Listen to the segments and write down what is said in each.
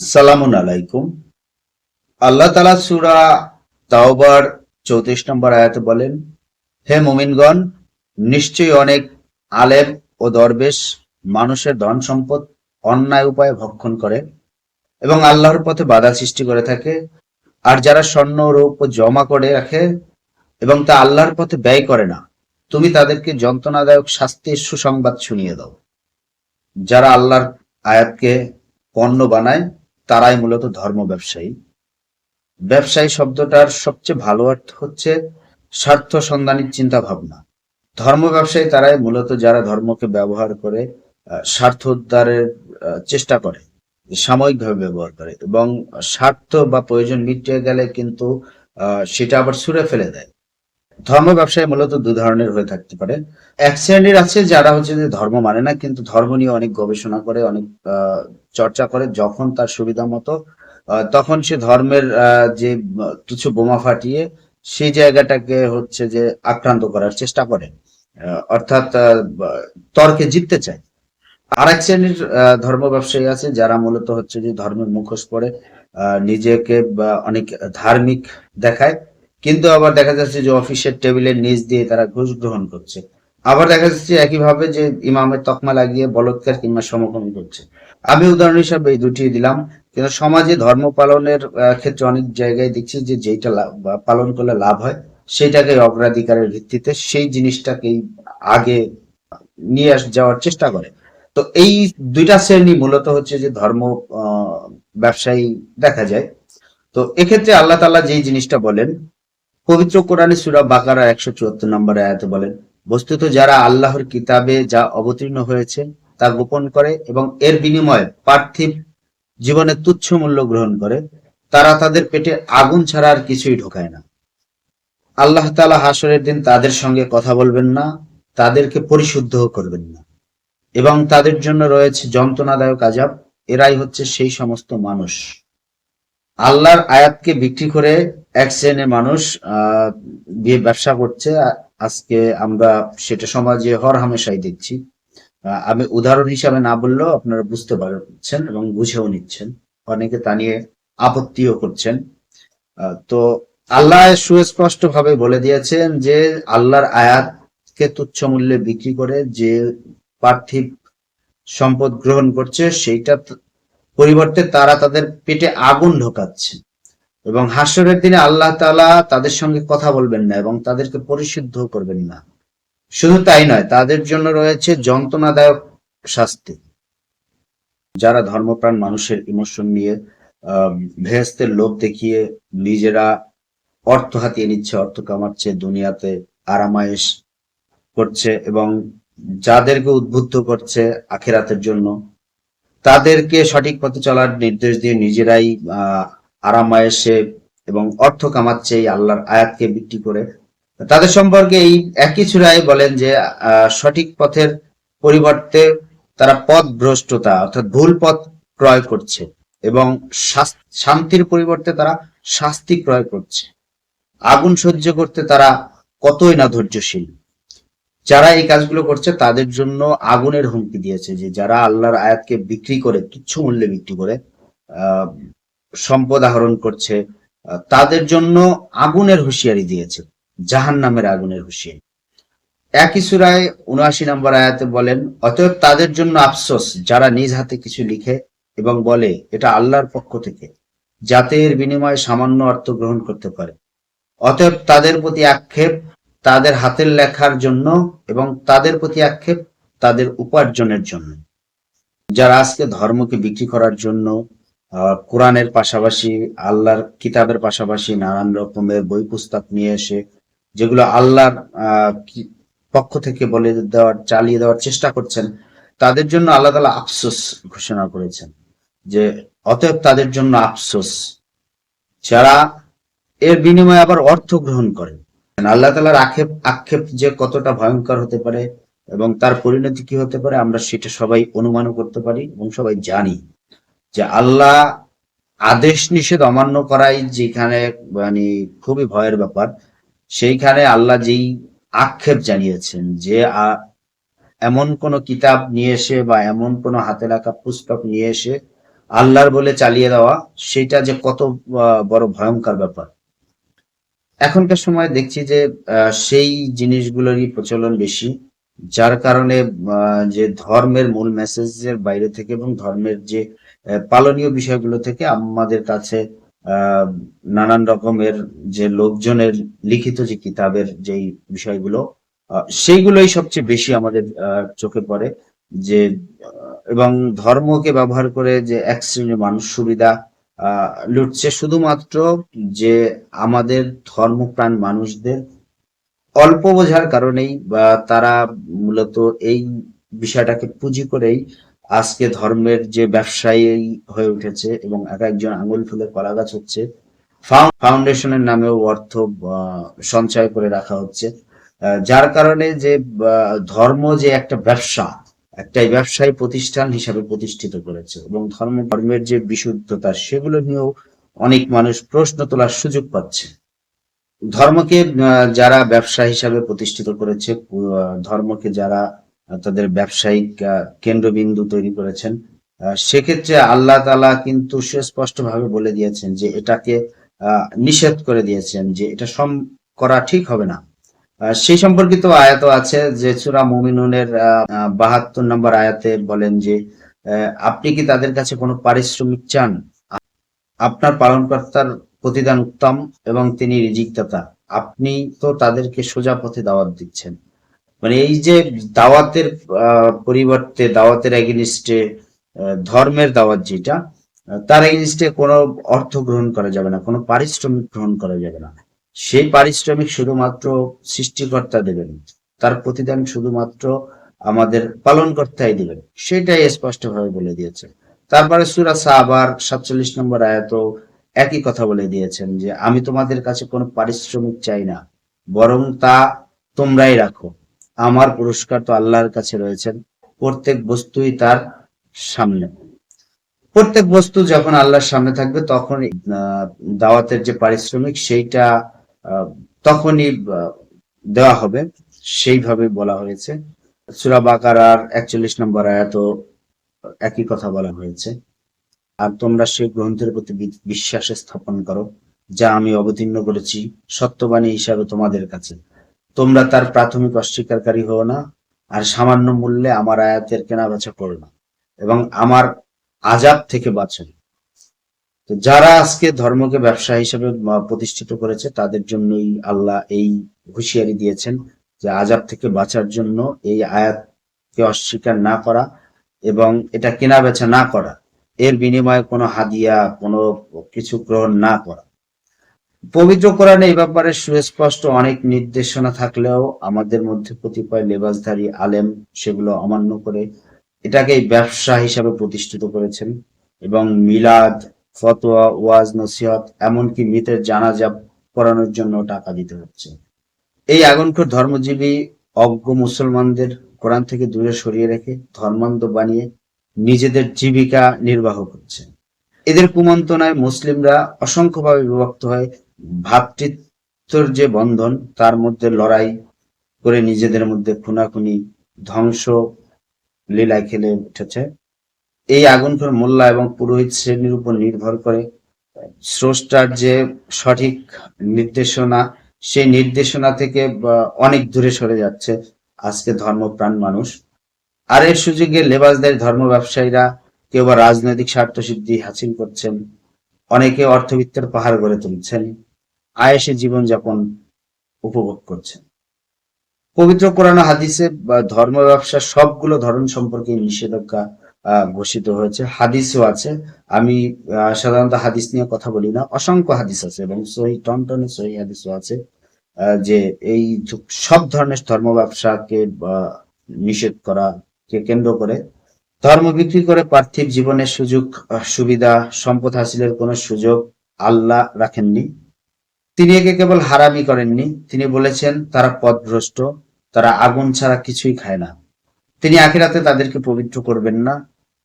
সালামুন আলাইকুম। আল্লাহ তালা সুরা তাওবার চৌত্রিশ নম্বর আয়াতে বলেন, হে মুমিনগণ, নিশ্চয়ই অনেক আলেম ও দরবেশ মানুষের ধন সম্পদ অন্যায় উপায়ে ভক্ষণ করে এবং আল্লাহর পথে বাধা সৃষ্টি করে থাকে। আর যারা স্বর্ণ রূপ জমা করে রাখে এবং তা আল্লাহর পথে ব্যয় করে না, তুমি তাদেরকে যন্ত্রণাদায়ক শাস্তির সুসংবাদ শুনিয়ে দাও। যারা আল্লাহর আয়াতকে পণ্য বানায়, তারাই মূলত ধর্ম ব্যবসায়ী। ব্যবসায়ী শব্দটার সবচেয়ে ভালো অর্থ হচ্ছে স্বার্থ সন্ধানী চিন্তা ভাবনা ধর্ম ব্যবসায়ী তারাই মূলত যারা ধর্মকে ব্যবহার করে স্বার্থ উদ্ধারের চেষ্টা করে। সাময়িকভাবে ব্যবহার করে এবং স্বার্থ বা প্রয়োজন মিটিয়ে গেলে কিন্তু সেটা আবার ছুঁড়ে ফেলে দেয়। ধর্ম ব্যবসায় মূলত দু ধরনের হয়ে থাকতে পারে। এক শ্রেণির আছে যারা হচ্ছে যে ধর্ম মানে না, কিন্তু ধর্ম নিয়ে অনেক গবেষণা করে, অনেক চর্চা করে। যখন তার সুবিধা মতো তখন সে ধর্মের যে তুচ্ছ বোমা ফাটিয়ে সেই জায়গাটাকে হচ্ছে যে আক্রান্ত করার চেষ্টা করে। অর্থাৎ তর্কে জিততে চায়। আর এক শ্রেণির ধর্ম ব্যবসায়ী আছে যারা মূলত হচ্ছে যে ধর্মের মুখোশ পরে নিজেকে অনেক ধার্মিক দেখায়। কিন্তু আবার দেখা যাচ্ছে যে অফিসের টেবিলের নিচ দিয়ে তারা ঘুষ গ্রহণ করছে। আবার দেখা যাচ্ছে একইভাবে যে ইমামের তকমা লাগিয়ে বলৎকার কিংবা সমকম করছে। আমি উদাহরণ হিসাবে এই দুটি দিলাম। কিন্তু সমাজে ধর্ম পালনের ক্ষেত্রে অনেক জায়গায় দেখছি যে যেটা পালন করলে লাভ হয় সেইটাকে অগ্রাধিকারের ভিত্তিতে সেই জিনিসটাকেই আগে নিয়ে যাওয়ার চেষ্টা করে। তো এই দুইটা শ্রেণি মূলত হচ্ছে যে ধর্ম ব্যবসায়ী দেখা যায়। তো এক্ষেত্রে আল্লাহ তাআলা যেই জিনিসটা বলেন, পবিত্র কোরআনে সূরা বাকারা একশো চুয়াত্তর নম্বর আয়াতে বলেন, বস্তুত যারা আল্লাহর কিতাবে যা অবতীর্ণ হয়েছে, তা গোপন করে এবং এর বিনিময়ে পার্থিব জীবনে তুচ্ছ মূল্য গ্রহণ করে, তারা তাদের পেটে আগুন ছাড়া আর কিছুই ঢোকায় না। আল্লাহ তাআলা হাসরের দিন তাদের সঙ্গে কথা বলবেন না, তাদেরকে পরিশুদ্ধ করবেন না। এবং তাদের জন্য রয়েছে যন্ত্রণাদায়ক আজাব। এরাই হচ্ছে সেই সমস্ত মানুষ। আল্লাহর আয়াতকে বিক্রি করে এক শ্রেণির মানুষ বিয়ে ব্যবসা করছে। আজকে আমরা সেটা সমাজে হর হামেশাই দেখছি। আমি উদাহরণ হিসাবে না বললেও আপনারা বুঝতে পারছেন এবং বুঝেও নিচ্ছেন। অনেকে তা নিয়ে আপত্তিও করছেন। তো আল্লাহ সুস্পষ্ট ভাবে বলে দিয়েছেন যে আল্লাহর আয়াতকে তুচ্ছ মূল্যে বিক্রি করে যে পার্থিব সম্পদ গ্রহণ করছে, সেইটা পরিবর্তে তারা তাদের পেটে আগুন ঢোকাচ্ছে। এবং হাসরের দিনে আল্লাহ তাআলা তাদের সঙ্গে কথা বলবেন না এবং তাদেরকে পরিশুদ্ধ করবেন না। শুধু তাই নয়, তাদের জন্য রয়েছে যন্ত্রণাদায়ক শাস্তি। যারা ধর্মপ্রাণ মানুষের ইমোশন নিয়ে ভেস্তের লোভ দেখিয়ে নিজেরা অর্থ হাতিয়ে নিচ্ছে, অর্থ কামাচ্ছে, দুনিয়াতে আরামায়েশ করছে এবং যাদেরকে উদ্বুদ্ধ করছে আখেরাতের জন্য, তাদেরকে সঠিক পথে চলার নির্দেশ দিয়ে নিজেরাই আহ আরামায়েশে এবং অর্থ কামাচ্ছে এই আল্লাহর আয়াতকে বিক্রি করে। তাদের সম্পর্কে এই একই চূড়ায় বলেন যে সঠিক পথের পরিবর্তে তারা পথ ভ্রষ্টতা অর্থাৎ ভুল পথ ক্রয় করছে এবং শান্তির পরিবর্তে তারা শাস্তি ক্রয় করছে। আগুন সহ্য করতে তারা কতই না ধৈর্যশীল। যারা এই কাজগুলো করছে, তাদের জন্য আগুনের হুমকি দিয়েছে যে যারা আল্লাহর আয়াতকে বিক্রি করে তুচ্ছ মূল্যে বিক্রি করে সম্পদ আহরণ করছে তাদের জন্য আগুনের হুঁশিয়ারি দিয়েছে জাহান নামের আগুনের হুঁশিয়ারি। একই সুরায় উনআশি নম্বর আয়াতে বলেন, অতএব তাদের জন্য আফসোস, যারা নিজ হাতে কিছু লিখে এবং বলে, এটা আল্লাহর পক্ষ থেকে যাতে এর বিনিময়ে সামান্য অর্থ গ্রহণ করতে পারে। অতএব তাদের প্রতি আক্ষেপ তাদের হাতের লেখার জন্য এবং তাদের প্রতি আক্ষেপ তাদের উপার্জনের জন্য। যারা আজকে ধর্মকে বিক্রি করার জন্য কোরআনের পাশাপাশি, আল্লাহর কিতাবের পাশাপাশি নানান রকমের বই পুস্তক নিয়ে এসে, যেগুলো আল্লাহর পক্ষ থেকে বলে দেওয়ার, চালিয়ে দেওয়ার চেষ্টা করছেন, তাদের জন্য আল্লাহ তালা আফসোস ঘোষণা করেছেন যে, অতএব তাদের জন্য আফসোস। যারা এর বিনিময়ে আবার অর্থ গ্রহণ করেন। আল্লাহ তালার আক্ষেপ আক্ষেপ যে কতটা ভয়ঙ্কর হতে পারে এবং তার পরিণতি কি হতে পারে, আমরা সেটা সবাই অনুমানও করতে পারি এবং সবাই জানি যে আল্লাহ আদেশ নিষেধ অমান্য করাই যেখানে মানে খুবই ভয়ের ব্যাপার, সেইখানে আল্লাহ যেই আক্ষেপ জানিয়েছেন যে এমন কোন কিতাব নিয়ে এসে বা এমন কোন হাতে রাখা পুস্তক নিয়ে এসে আল্লাহর বলে চালিয়ে দেওয়া, সেটা যে কত বড় ভয়ঙ্কর ব্যাপার। এখনকার সময় দেখছি যে সেই জিনিসগুলোরই প্রচলন বেশি, যার কারণে যে ধর্মের মূল মেসেজের বাইরে থেকে এবং ধর্মের যে পালনীয় বিষয়গুলো থেকে আমাদের কাছে নানান রকমের যে লোকজনের লিখিত যে কিতাবের যেই বিষয়গুলো সেইগুলোই সবচেয়ে বেশি আমাদের চোখে পড়ে যে এবং ধর্মকে ব্যবহার করে যে এক শ্রেণির মানুষ সুবিধা লুটছে শুধুমাত্র যে আমাদের ধর্মপ্রাণ মানুষদের অল্প বোঝার কারণেই বা তারা মূলত এই বিষয়টাকে পুঁজি করেই আজকে ধর্মের যে ব্যবসায়ী হয়ে উঠেছে এবং এক একজন আঙুল ফুলে কলা গাছ হচ্ছে, ফাউ- ফাউন্ডেশনের নামেও অর্থ সঞ্চয় করে রাখা হচ্ছে। যার কারণে যে ধর্ম যে একটা ব্যবসা একটা ব্যবসায়ী প্রতিষ্ঠান হিসাবে প্রতিষ্ঠিত করেছে এবং ধর্ম, ধর্মের যে বিশুদ্ধতা, সেগুলো নিয়েও অনেক মানুষ প্রশ্ন তোলার সুযোগ পাচ্ছে। ধর্মকে যারা ব্যবসা হিসাবে প্রতিষ্ঠিত করেছে ধর্মকে যারা তাদের ব্যবসায়িক কেন্দ্রবিন্দু তৈরি করেছেন সেক্ষেত্রে আল্লাহ তালা কিন্তু সুস্পষ্ট ভাবে বলে দিয়েছেন যে এটাকে নিষেধ করে দিয়েছেন যে এটা সম, করা ঠিক হবে না। সেই সম্পর্কিত আয়াত আছে যে সূরা মুমিনুনের বাহাত্তর নম্বর আয়াতে বলেন যে আপনি কি তাদের কাছে কোনো পারিশ্রমিক চান? আপনার পালনকর্তার প্রতিদান উত্তম এবং তিনি রিজিকদাতা। আপনি তো তাদেরকে সোজা পথে দাওয়াত দিচ্ছেন। মানে এই যে দাওয়াতের পরিবর্তে দাওয়াতের এগেনিস্টে ধর্মের দাওয়াত যেটা, তার এগেনিস্টে কোনো অর্থ গ্রহণ করা যাবে না, কোনো পারিশ্রমিক গ্রহণ করা যাবে না। সেই পারিশ্রমিক শুধুমাত্র সৃষ্টিকর্তা দেবেন, তার প্রতিদান শুধুমাত্র আমাদের পালনকর্তাই দিবেন। সেটাই স্পষ্টভাবে বলে দিয়েছে। তারপরে সুরা সাহাবার সাতচল্লিশ নম্বর আয়াত একই কথা বলে দিয়েছেন যে, আমি তোমাদের কাছে কোনো পারিশ্রমিক চাই না, বরং তা তোমরাই রাখো। আমার পুরস্কার তো আল্লাহর কাছে রয়েছেন প্রত্যেক বস্তুই তার সামনে। প্রত্যেক বস্তু যখন আল্লাহর সামনে থাকবে, তখন দাওয়াতের যে পারিশ্রমিক, সেইটা তখনই দেওয়া হবে। সেইভাবে বলা হয়েছে। সূরা বাকারার একচল্লিশ নম্বর আয়াত একই কথা বলা হয়েছে। আর তোমরা সেই গ্রন্থের প্রতি বিশ্বাস স্থাপন করো, যা আমি অবতীর্ণ করেছি সত্যবাণী হিসাবে তোমাদের কাছে। তোমরা তার প্রাথমিক অস্বীকারী হও না, আর সামান্য মূল্যে আমার আয়াতের কেনা বেচা করো না, এবং আমার আজাব থেকে বাঁচেন তো যারা আজকে ধর্মকে ব্যবসা হিসেবে প্রতিষ্ঠিত করেছে, তাদের জন্যই আল্লাহ এই হুঁশিয়ারি দিয়েছেন যে আজাব থেকে বাঁচার জন্য এই আয়াতকে অস্বীকার না করা এবং এটা কেনা বেচা না করা। এর বিনিময়ে কোনো হাদিয়া, কোনো কিছু গ্রহণ না করা। পবিত্র কোরআনে এই ব্যাপারে সুস্পষ্ট অনেক নির্দেশনা থাকলেও আমাদের মধ্যে কতিপয় লেবাসধারী আলেম সেগুলো অমান্য করে এটাকে ব্যবসা হিসাবে প্রতিষ্ঠিত করেছেন এবং মিলাদ ফতোয়া, ওয়াজ, নসিহত, এমনকি মৃতের জানাজা করানোর জন্য টাকা দিতে হচ্ছে। এই আগুনখোর ধর্মজীবী অজ্ঞ মুসলমানদের কোরআন থেকে দূরে সরিয়ে রেখে ধর্মান্ধ বানিয়ে নিজেদের জীবিকা নির্বাহ করছে। এদের কুমন্ত্রণায় মুসলিমরা অসংখ্যভাবে বিভক্ত হয়। ভ্রাতৃত্বর যে বন্ধন, তার মধ্যে লড়াই করে নিজেদের মধ্যে খুনাখুনি, ধ্বংস লীলায় খেলে উঠেছে। এই আগুনখোর মোল্লা এবং পুরোহিত শ্রেণির উপর নির্ভর করে। স্রষ্টার যে সঠিক নির্দেশনা, সেই নির্দেশনা থেকে অনেক দূরে সরে যাচ্ছে আজকে ধর্মপ্রাণ মানুষ। আর এর সুযোগে লেবাসদারি ধর্ম ব্যবসায়ীরা, কেউ বা রাজনৈতিক স্বার্থ সিদ্ধি হাসিল করছেন, অনেকে অর্থবিত্তের পাহাড় গড়ে তুলছেন, আয়েসে জীবনযাপন উপভোগ করছেন। পবিত্র কোরআন হাদিসে ধর্ম ব্যবসা সবগুলো ধরন সম্পর্কে নিষেধাজ্ঞা ঘোষিত হয়েছে। হাদিসও আছে। আমি সাধারণত হাদিস নিয়ে কথা বলি না। অসংখ্য হাদিস আছে এবং সহি টনটনে সহি হাদিসও আছে যে এই সব ধরনের ধর্ম ব্যবসাকে নিষেধ করা কে কেন্দ্র করে, ধর্ম বিক্রি করে পার্থিব জীবনের সুযোগ সুবিধা, সম্পদ হাসিলের কোনো সুযোগ আল্লাহ রাখেননি। তিনি একে কেবল হারামি করেননি। তিনি বলেছেন, তারা পথভ্রষ্ট তারা আগুন ছাড়া কিছুই খায় না। তিনি আখিরাতে তাদেরকে পবিত্র করবেন না।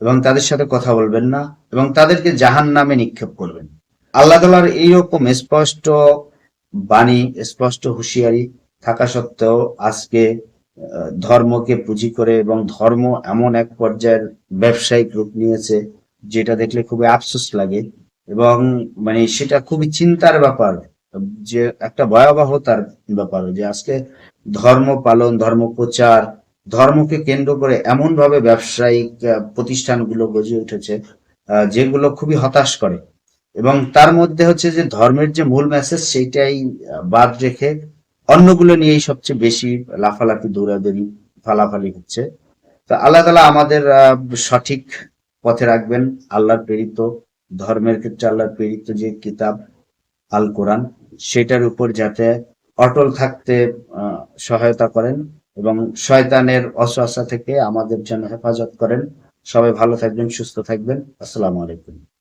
এবং তাদের সাথে কথা বলবেন না এবং তাদেরকে জাহান নামে নিক্ষেপ করবেন। আল্লাহ তালার এইরকম স্পষ্ট বাণী, স্পষ্ট হুঁশিয়ারি থাকা সত্ত্বেও আজকে ধর্মকে পুঁজি করে এবং ধর্ম এমন এক পর্যায়ের ব্যবসায়িক রূপ নিয়েছে যেটা দেখলে খুবই আফসোস লাগে এবং মানে সেটা খুবই চিন্তার ব্যাপার, যে একটা ভয়াবহতার ব্যাপার যে আজকে ধর্ম পালন, ধর্ম প্রচার ধর্মকে কেন্দ্র করে এমন ভাবে ব্যবসায়িক প্রতিষ্ঠানগুলো গজে উঠেছে যেগুলো খুবই হতাশ করে। এবং তার মধ্যে হচ্ছে যে ধর্মের যে মূল মেসেজ সেইটাই বাদ রেখে অন্যগুলো নিয়েই সবচেয়ে বেশি লাফালাফি, দৌড়াদৌড়ি, ফালাফালি হচ্ছে। তো আল্লাহ তালা আমাদের সঠিক পথে রাখবেন। আল্লাহর প্রেরিত, ধর্মের ক্ষেত্রে আল্লাহর প্রেরিত যে কিতাব আল কোরআন সেটার উপর যাতে অটল থাকতে সহায়তা করেন। এবং শয়তানের অসহসা থেকে আমাদের যেন হেফাজত করেন। সবাই ভালো থাকবেন, সুস্থ থাকবেন। আসসালামু আলাইকুম।